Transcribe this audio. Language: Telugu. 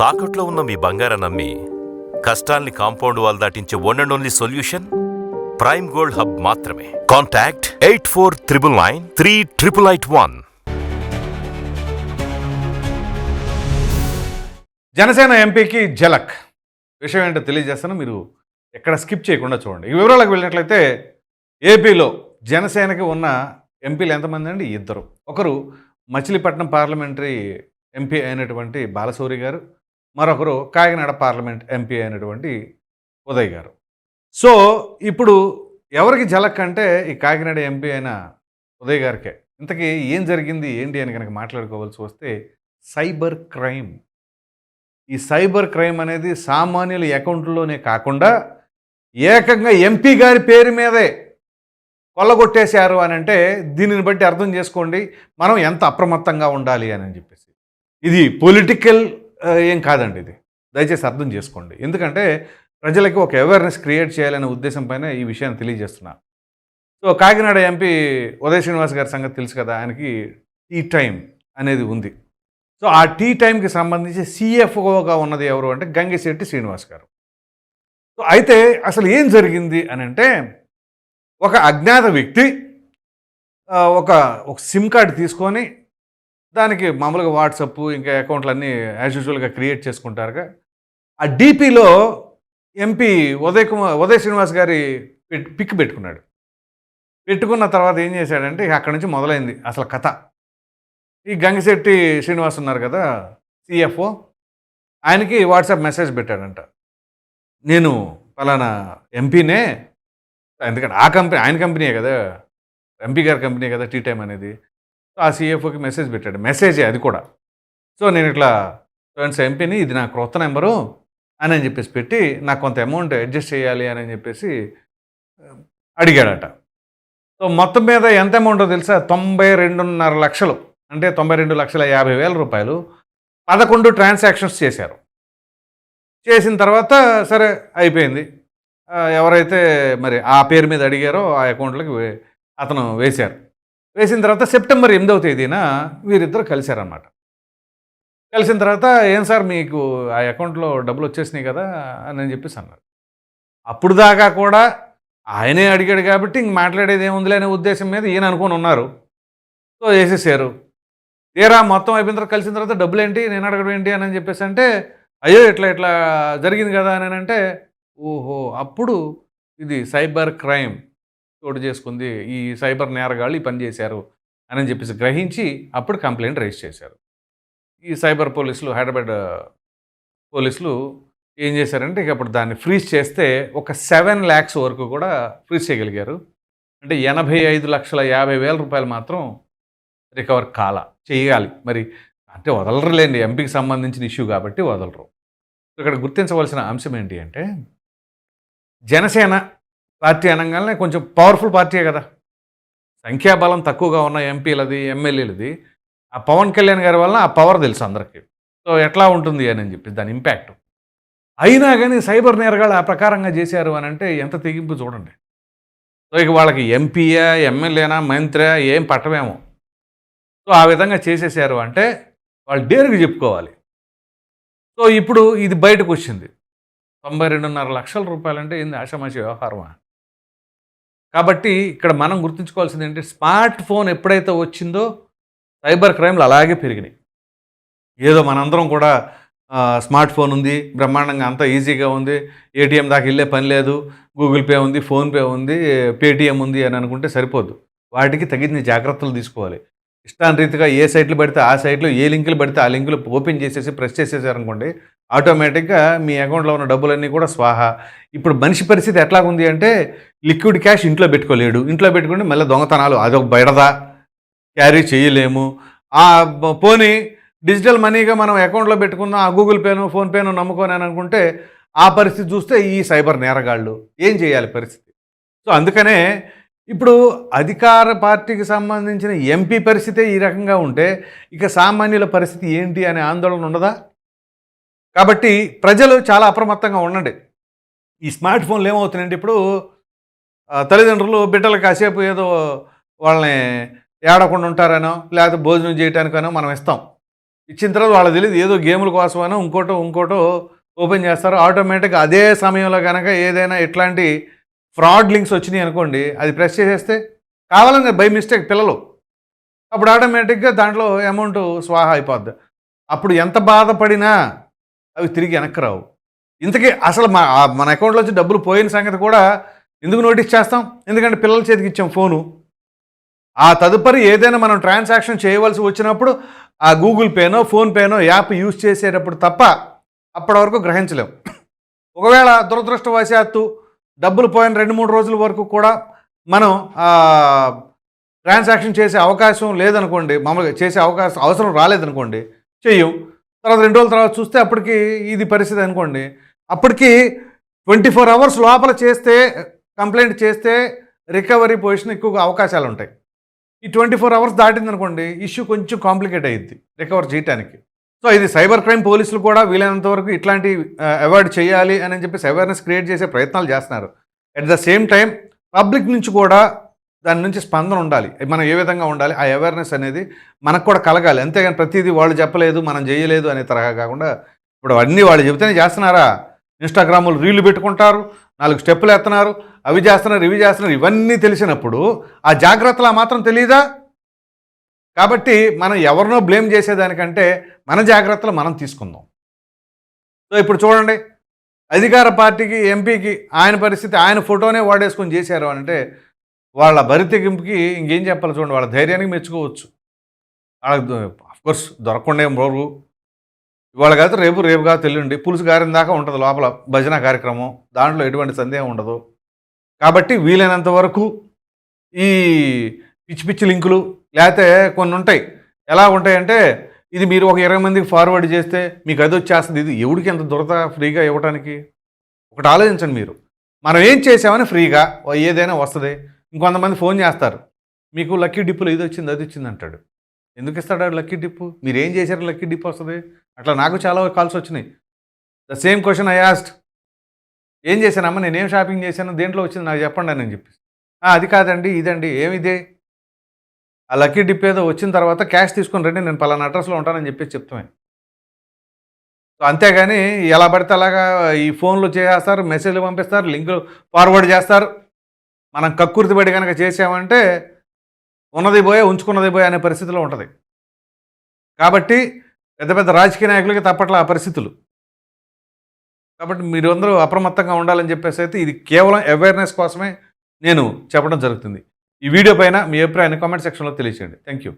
తాకట్లో ఉన్న మీ బంగారం నమ్మి కష్టాల్ని compound wall దాటించే one and only solution prime gold hub మాత్రమే. Contact eight four triple nine three triple eight one Janasena ఎంపీకి జలక్ విషయం ఏంటో తెలియజేస్తాను మీరు ఎక్కడ స్కిప్ చేయకుండా చూడండి. ఈ వివరాలకు వెళ్ళినట్లయితే ఏపీలో జనసేనకి ఉన్న ఎంపీలు ఎంతమంది అండి? ఇద్దరు. ఒకరు మచిలీపట్నం పార్లమెంటరీ ఎంపీ అయినటువంటి బాలశౌరి గారు మరొకరు కాకినాడ పార్లమెంట్ ఎంపీ అయినటువంటి ఉదయ్ గారు. సో ఇప్పుడు ఎవరికి జలక్ అంటే ఈ కాకినాడ ఎంపీ అయిన ఉదయ్ గారికే. ఇంతకీ ఏం జరిగింది? ఏంటి అని కనుక మాట్లాడుకోవాల్సి వస్తే సైబర్ క్రైమ్. ఈ సైబర్ క్రైమ్ అనేది సామాన్యుల అకౌంట్లోనే కాకుండా ఏకంగా ఎంపీ గారి పేరు మీదే కొల్లగొట్టేశారు అని అంటే దీనిని బట్టి అర్థం చేసుకోండి. మనం ఎంత అప్రమత్తంగా ఉండాలి అని చెప్పేసి. ఇది పొలిటికల్ ఏం కాదండి ఇది. దయచేసి అర్థం చేసుకోండి. ఎందుకంటే ప్రజలకి ఒక అవేర్నెస్ క్రియేట్ చేయాలనే ఉద్దేశం పైన ఈ విషయాన్ని తెలియజేస్తున్నా. సో కాకినాడ ఎంపీ ఉదయ శ్రీనివాస్ గారి సంగతి తెలుసు కదా ఆయనకి టీ టైం అనేది ఉంది. సో ఆ టీ టైంకి సంబంధించి సిఎఫ్ఓగా ఉన్నది ఎవరు అంటే గంగిశెట్టి శ్రీనివాస్ గారు. సో అయితే అసలు ఏం జరిగింది అని అంటే ఒక అజ్ఞాత వ్యక్తి ఒక ఒక సిమ్ కార్డు తీసుకొని దానికి మామూలుగా వాట్సప్ ఇంకా అకౌంట్లు అన్నీ యాజ్ యూజువల్గా క్రియేట్ చేసుకుంటారుగా. ఆ డీపీలో ఎంపీ ఉదయ్ కుమార్ ఉదయ్ శ్రీనివాస్ గారి పిక్- పిక్ పెట్టుకున్నాడు. పెట్టుకున్న తర్వాత ఏం చేశాడంటే అక్కడి నుంచి మొదలైంది అసలు కథ. ఈ గంగిశెట్టి శ్రీనివాస్ ఉన్నారు కదా సిఎఫ్ఓ ఆయనకి వాట్సాప్ మెసేజ్ పెట్టాడంట. నేను ఫలానా ఎంపీనే ఎందుకంటే ఆ కంపెనీ ఆయన కంపెనీయే కదా ఎంపీ గారి కంపెనీ కదా టీ టైం అనేది. ఆ సిఎఫ్ఓకి మెసేజ్ పెట్టాడు. మెసేజే అది కూడా. సో నేను ఇట్లా ఫ్రెండ్స్ ఎంపీని ఇది నా క్రొత్త నెంబరు అని అని చెప్పేసి పెట్టి నాకు కొంత అమౌంట్ అడ్జస్ట్ చేయాలి అని చెప్పేసి అడిగాడట. సో మొత్తం మీద ఎంత అమౌంటో తెలుసా? తొంభై రెండున్నర లక్షలు. అంటే తొంభై రెండు లక్షల యాభై వేల రూపాయలు పదకొండు ట్రాన్సాక్షన్స్ చేశారు. చేసిన తర్వాత సరే అయిపోయింది. ఎవరైతే మరి ఆ పేరు మీద అడిగారో ఆ అకౌంట్లోకి అతను వేశారు. వేసిన తర్వాత సెప్టెంబర్ ఎనిమిదవ తేదీన వీరిద్దరు కలిశారనమాట కలిసిన తర్వాత ఏం సార్ మీకు ఆ అకౌంట్లో డబ్బులు వచ్చేసినాయి కదా అని చెప్పేసి అన్నారు. అప్పుడు దాకా కూడా ఆయనే అడిగాడు కాబట్టి ఇంక మాట్లాడేది ఏముందిలే అనే ఉద్దేశం మీద ఈయన అనుకుని ఉన్నారు. సో వేసేసారు. తీరా మొత్తం అయిపోయిన తర్వాత కలిసిన తర్వాత డబ్బులు ఏంటి నేను అడగడం ఏంటి అని చెప్పేసి అంటే అయ్యో ఇట్లా ఇట్లా జరిగింది కదా అని అంటే ఓహో అప్పుడు ఇది సైబర్ క్రైమ్. చోటు చేసుకుంది ఈ సైబర్ నేరగాళ్ళు ఈ పని చేశారు అని చెప్పేసి గ్రహించి అప్పుడు కంప్లైంట్ రైజ్ చేశారు. ఈ సైబర్ పోలీసులు హైదరాబాద్ పోలీసులు ఏం చేశారంటే ఇక అప్పుడు దాన్ని ఫ్రీజ్ చేస్తే ఒక సెవెన్ ల్యాక్స్ వరకు కూడా ఫ్రీజ్ చేయగలిగారు. అంటే ఎనభై ఐదు లక్షల యాభై వేల రూపాయలు మాత్రం రికవర్ కాల చేయాలి. మరి అంటే వదలరులేండి ఎంపీకి సంబంధించిన ఇష్యూ కాబట్టి వదలరు. ఇక్కడ గుర్తించవలసిన అంశం ఏంటి అంటే జనసేన పార్టీ అనగానే కొంచెం పవర్ఫుల్ పార్టీయే కదా. సంఖ్యాబలం తక్కువగా ఉన్న ఎంపీలది ఎమ్మెల్యేలది ఆ పవన్ కళ్యాణ్ గారి వల్ల ఆ పవర్ తెలుసు అందరికీ. సో ఎట్లా ఉంటుంది అని చెప్పి దాని ఇంపాక్ట్ అయినా కానీ సైబర్ నేరగాళ్ళు ఆ ప్రకారంగా చేశారు అని అంటే ఎంత తెగింపు చూడండి. సో ఇక వాళ్ళకి ఎంపీయా ఎమ్మెల్యేనా మంత్రి ఏం పట్టమేమో సో ఆ విధంగా చేసేసారు అంటే వాళ్ళు డేరుగా చెప్పుకోవాలి. సో ఇప్పుడు ఇది బయటకు వచ్చింది. తొంభై రెండున్నర లక్షల రూపాయలంటే ఏంది ఆషామాషి వ్యవహారమా? కాబట్టి ఇక్కడ మనం గుర్తుంచుకోవాల్సింది ఏంటి స్మార్ట్ ఫోన్ ఎప్పుడైతే వచ్చిందో సైబర్ క్రైమ్లు అలాగే పెరిగినాయి. ఏదో మనందరం కూడా స్మార్ట్ ఫోన్ ఉంది బ్రహ్మాండంగా అంతా ఈజీగా ఉంది ఏటీఎం దాకా వెళ్ళే పని లేదు గూగుల్ పే ఉంది ఫోన్పే ఉంది పేటీఎం ఉంది అని అనుకుంటే సరిపోదు వాటికి తగిన జాగ్రత్తలు తీసుకోవాలి. ఇష్టానురీతిగా ఏ సైట్లు పడితే ఆ సైట్లో ఏ లింకులు పడితే ఆ లింకులు ఓపెన్ చేసేసి ప్రెస్ చేసేసారనుకోండి ఆటోమేటిక్గా మీ అకౌంట్లో ఉన్న డబ్బులన్నీ కూడా స్వాహా. ఇప్పుడు మనిషి పరిస్థితి ఎట్లా ఉంది అంటే లిక్విడ్ క్యాష్ ఇంట్లో పెట్టుకోలేడు. ఇంట్లో పెట్టుకుంటే మళ్ళీ దొంగతనాలు అదొక బయడదా క్యారీ చేయలేము. ఆ పోనీ డిజిటల్ మనీగా మనం అకౌంట్లో పెట్టుకుందాం ఆ గూగుల్ పేను ఫోన్పేను నమ్ముకొని అనుకుంటే ఆ పరిస్థితి చూస్తే ఈ సైబర్ నేరగాళ్ళు ఏం చేయాలి పరిస్థితి? సో అందుకనే ఇప్పుడు అధికార పార్టీకి సంబంధించిన ఎంపీ పరిస్థితే ఈ రకంగా ఉంటే ఇక సామాన్యుల పరిస్థితి ఏంటి అనే ఆందోళన ఉండదా? కాబట్టి ప్రజలు చాలా అప్రమత్తంగా ఉండండి. ఈ స్మార్ట్ ఫోన్లు ఏమవుతున్నాయంటే ఇప్పుడు తల్లిదండ్రులు బిడ్డలు కాసేపు ఏదో వాళ్ళని ఏడకుండా ఉంటారనో లేకపోతే భోజనం చేయడానికనో మనం ఇస్తాం. ఇచ్చిన తర్వాత వాళ్ళకి తెలియదు ఏదో గేముల కోసమనో ఇంకోటో ఇంకోటో ఓపెన్ చేస్తారు. ఆటోమేటిక్గా అదే సమయంలో కనుక ఏదైనా ఇట్లాంటి ఫ్రాడ్ లింక్స్ వచ్చినాయి అనుకోండి అది ప్రెస్ చేసేస్తే కావాలని బై మిస్టేక్ పిల్లలు. అప్పుడు ఆటోమేటిక్గా దాంట్లో అమౌంట్ స్వాహా అయిపోద్ది. అప్పుడు ఎంత బాధపడినా అవి తిరిగి వెనక్కి రావు. ఇంతకీ అసలు మా మన అకౌంట్లో వచ్చి డబ్బులు పోయిన సంగతి కూడా ఎందుకు నోటీస్ చేస్తాం? ఎందుకంటే పిల్లల చేతికి ఇచ్చాం ఫోను. ఆ తదుపరి ఏదైనా మనం ట్రాన్సాక్షన్ చేయవలసి వచ్చినప్పుడు ఆ గూగుల్ పేనో ఫోన్పేనో యాప్ యూజ్ చేసేటప్పుడు తప్ప అప్పటి వరకు గ్రహించలేం. ఒకవేళ దురదృష్టవశాత్తు డబ్బులు పోయిన రెండు మూడు రోజుల వరకు కూడా మనం ట్రాన్సాక్షన్ చేసే అవకాశం లేదనుకోండి మామూలుగా చేసే అవకాశం అవసరం రాలేదనుకోండి చెయ్యం. తర్వాత రెండు రోజుల తర్వాత చూస్తే అప్పటికి ఇది పరిస్థితి అనుకోండి. అప్పటికి ట్వంటీ ఫోర్ అవర్స్ లోపల చేస్తే కంప్లైంట్ చేస్తే రికవరీ పొజిషన్ ఎక్కువగా అవకాశాలు ఉంటాయి. ఈ ట్వంటీ ఫోర్ అవర్స్ దాటింది అనుకోండి ఇష్యూ కొంచెం కాంప్లికేట్ అయ్యిద్ది రికవర్ చేయడానికి సో ఇది సైబర్ క్రైమ్ పోలీసులు కూడా వీలైనంత వరకు ఇట్లాంటి అవాయిడ్ చేయాలి అని చెప్పేసి అవేర్నెస్ క్రియేట్ చేసే ప్రయత్నాలు చేస్తున్నారు. At the same time public నుంచి కూడా దాని నుంచి స్పందన ఉండాలి. మనం ఏ విధంగా ఉండాలి? ఆ అవేర్నెస్ అనేది మనకు కూడా కలగాలి. అంతేగాని ప్రతిదీ వాళ్ళు చెప్పలేదు మనం చేయలేదు అనే తరహా కాకుండా ఇప్పుడు అన్నీ వాళ్ళు చెబితేనే చేస్తున్నారా? ఇన్స్టాగ్రాములు రీళ్ళు పెట్టుకుంటారు నాలుగు స్టెప్పులు ఎత్తున్నారు అవి చేస్తున్నారు ఇవి చేస్తున్నారు ఇవన్నీ తెలిసినప్పుడు ఆ జాగ్రత్తలు మాత్రం తెలియదా కాబట్టి మనం ఎవరినో బ్లేమ్ చేసేదానికంటే మన జాగ్రత్తలు మనం తీసుకుందాం. సో ఇప్పుడు చూడండి. అధికార పార్టీకి ఎంపీకి ఆయన పరిస్థితి ఆయన ఫోటోనే వాడేసుకొని చేశారు అని అంటే వాళ్ళ బరితెగింపుకి ఇంకేం చెప్పాలి చూడండి వాళ్ళ ధైర్యానికి మెచ్చుకోవచ్చు. వాళ్ళకి కోర్స్ దొరకకుండా ఏం రోజు ఇవాళ కాదు రేపు రేపు కాదు తెల్లుండి. పులుసు గారిన దాకా ఉంటుంది లోపల భజన కార్యక్రమం. దాంట్లో ఎటువంటి సందేహం ఉండదు. కాబట్టి వీలైనంత వరకు ఈ పిచ్చి పిచ్చి లింకులు లేకపోతే కొన్ని ఉంటాయి. ఎలా ఉంటాయంటే ఇది మీరు ఒక ఇరవై మందికి ఫార్వర్డ్ చేస్తే మీకు అది వచ్చేస్తుంది. ఇది ఎవడికి ఎంత దురద ఫ్రీగా ఇవ్వడానికి ఒకటి ఆలోచించండి మీరు. మనం ఏం చేసామని ఫ్రీగా ఏదైనా వస్తుంది. ఇంకొంతమంది ఫోన్ చేస్తారు. మీకు లక్కీ డిప్పులు ఇది వచ్చింది అది వచ్చింది అంటాడు. ఎందుకు ఇస్తాడు లక్కీ డిప్పు? మీరు ఏం చేశారు లక్కీ డిప్ వస్తుంది? అట్లా నాకు చాలా కాల్స్ వచ్చినాయి. The same question I asked ఏం చేశానమ్మా? నేనేం షాపింగ్ చేశాను? దేంట్లో వచ్చింది? నాకు చెప్పండి అని చెప్పి అది కాదండి ఇదండి. ఏమిదే? ఆ లక్కీ డిప్ ఏదో వచ్చిన తర్వాత క్యాష్ తీసుకుని రండి నేను పలానా అడ్రస్లో ఉంటానని చెప్పేసి చెప్తాను సో అంతేగాని ఎలా పడితే అలాగా ఈ ఫోన్లు చేస్తారు మెసేజ్లు పంపిస్తారు లింకులు ఫార్వర్డ్ చేస్తారు. మనం కక్కుర్తి పడి కనుక చేసామంటే ఉన్నది పోయే ఉంచుకున్నది పోయే అనే పరిస్థితిలో ఉంటుంది. కాబట్టి పెద్ద పెద్ద రాజకీయ నాయకులకి తప్పట్ల ఆ పరిస్థితులు. కాబట్టి మీరు అందరూ అప్రమత్తంగా ఉండాలని చెప్పేసి అయితే ఇది కేవలం అవేర్నెస్ కోసమే నేను చెప్పడం జరుగుతుంది. ఈ వీడియో పైన మీ అభిప్రాయాన్ని కామెంట్ సెక్షన్లో తెలియచేయండి. Thank you